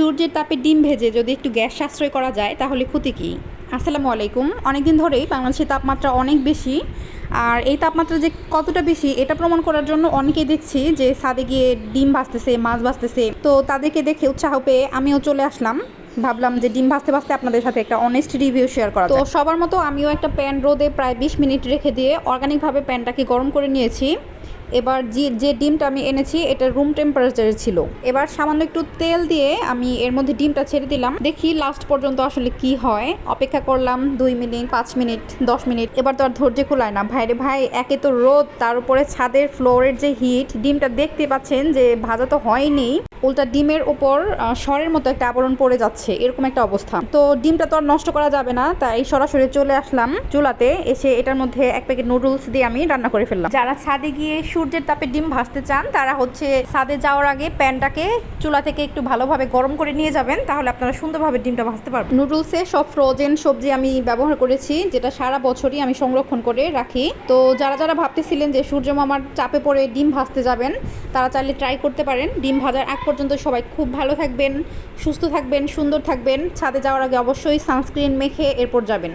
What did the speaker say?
সূর্যের তাপে ডিম ভেজে যদি একটু গ্যাস সাশ্রয় করা যায় তাহলে ক্ষতি কী? আসসালামু আলাইকুম। অনেকদিন ধরেই বাংলাদেশের তাপমাত্রা অনেক বেশি। আর এই তাপমাত্রা যে কতটা বেশি এটা প্রমাণ করার জন্য অনেকেই দেখছি যে সাদে গিয়ে ডিম ভাজতেছে মাছ ভাজতেছে। তো তাদেরকে দেখে উৎসাহ পেয়ে আমিও চলে আসলাম। ভাবলাম যে ডিম ভাজতে ভাজতে আপনাদের সাথে একটা অনেস্ট রিভিউ শেয়ার করা তো সবার মতো আমিও একটা প্যান রোদে প্রায় বিশ মিনিট রেখে দিয়ে অর্গানিকভাবে প্যানটাকে গরম করে নিয়েছি। এবার যে যে ডিমটা আমি এনেছি, এটা রুম টেম্পারেচারে ছিল। এবার সামান্য একটু তেল দিয়ে আমি এর মধ্যে ডিমটা ছেড়ে দিলাম। দেখি লাস্ট পর্যন্ত আসলে কি হয়। অপেক্ষা করলাম দুই মিনিট, পাঁচ মিনিট, দশ মিনিট। এবার তো আর ধৈর্য খোলায় না। ভাইরে ভাই, একে তো রোদ, তার উপরে ছাদের ফ্লোরের যে হিট ডিমটা দেখতে পাচ্ছেন যে ভাজা তো হয়নি। উল্টা ডিমের ওপর সরের মতো একটা আবরণ পড়ে যাচ্ছে, এরকম একটা অবস্থা। তো ডিমটা তো আর নষ্ট করা যাবে না, তাই সরাসরি চলে আসলাম চুলাতে, এসে এটার মধ্যে এক প্যাকেট নুডলস দিয়ে আমি রান্না করে ফেললাম। যারা ছাদে গিয়ে সূর্যের তাপে ডিম ভাজতে চান, তারা হচ্ছে ছাদে যাওয়ার আগে প্যানটাকে চুলা থেকে একটু ভালোভাবে গরম করে নিয়ে যাবেন, তাহলে আপনারা সুন্দরভাবে ডিমটা ভাজতে পারবেন। নুডলসে সব ফ্রোজেন সবজি আমি ব্যবহার করেছি, যেটা সারা বছরই আমি সংরক্ষণ করে রাখি। তো যারা যারা ভাবতেছিলেন যে সূর্য মামার চাপে পড়ে ডিম ভাজতে যাবেন, তারা চাইলে ট্রাই করতে পারেন। ডিম ভাজার আগ পর্যন্ত সবাই খুব ভালো থাকবেন, সুস্থ থাকবেন, সুন্দর থাকবেন। ছাদে যাওয়ার আগে অবশ্যই সানস্ক্রিন মেখে এরপর যাবেন।